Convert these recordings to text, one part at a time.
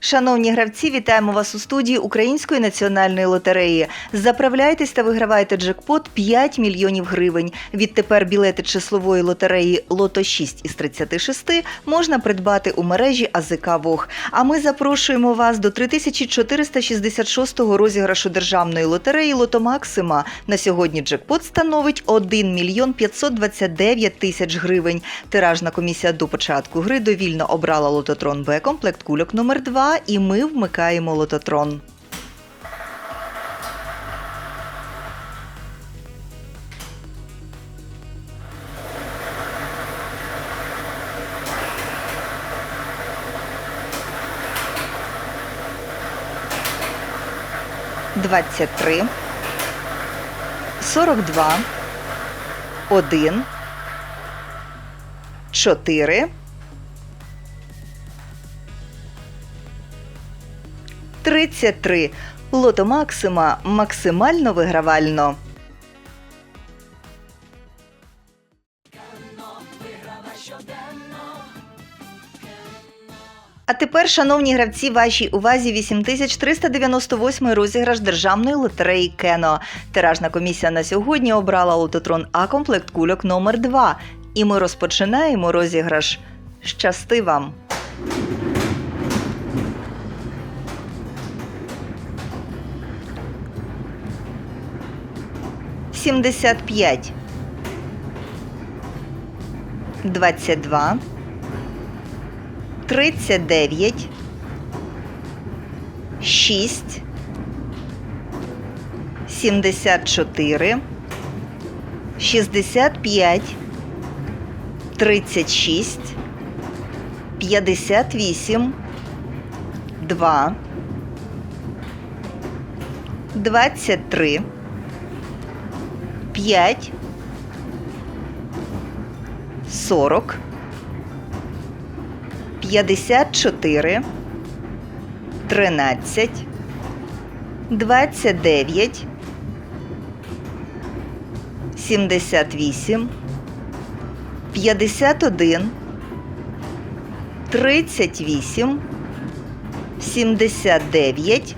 Шановні гравці, вітаємо вас у студії Української національної лотереї. Заправляйтесь та вигравайте джекпот 5 мільйонів гривень. Відтепер білети числової лотереї Лото 6 із 36 можна придбати у мережі АЗК Вог. А ми запрошуємо вас до 3466-го розіграшу державної лотереї Лото Максима. На сьогодні джекпот становить 1 мільйон 529 тисяч гривень. Тиражна комісія до початку гри довільно обрала лототрон Б комплект кульок номер 2 і ми вмикаємо лототрон. Двадцять три, сорок два, один, чотири, тридцять три. Лото Максима максимально вигравально. А тепер, шановні гравці, вашій увазі 8398 розіграш державної лотереї Кено. Тиражна комісія на сьогодні обрала лототрон А комплект кульок номер 2 І ми розпочинаємо розіграш. Щасти вам! Сімдесят п'ять. Двадцять два. 39, 6, 74, 65, 36, 58, 2, 23, 5, 40, 54, 13, 29, 78, 51, 38, 79,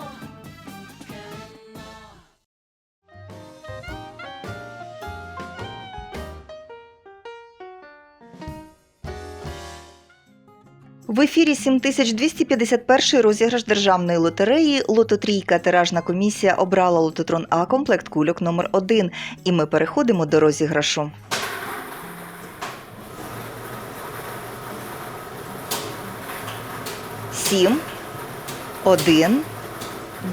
В ефірі 7251 розіграш державної лотереї Лототрійка тиражна комісія обрала лототрон А комплект кульок номер 1 І ми переходимо до розіграшу. Сім, один,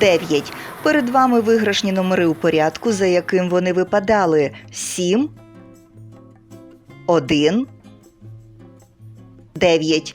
дев'ять. Перед вами виграшні номери у порядку, за яким вони випадали. Сім, один, дев'ять.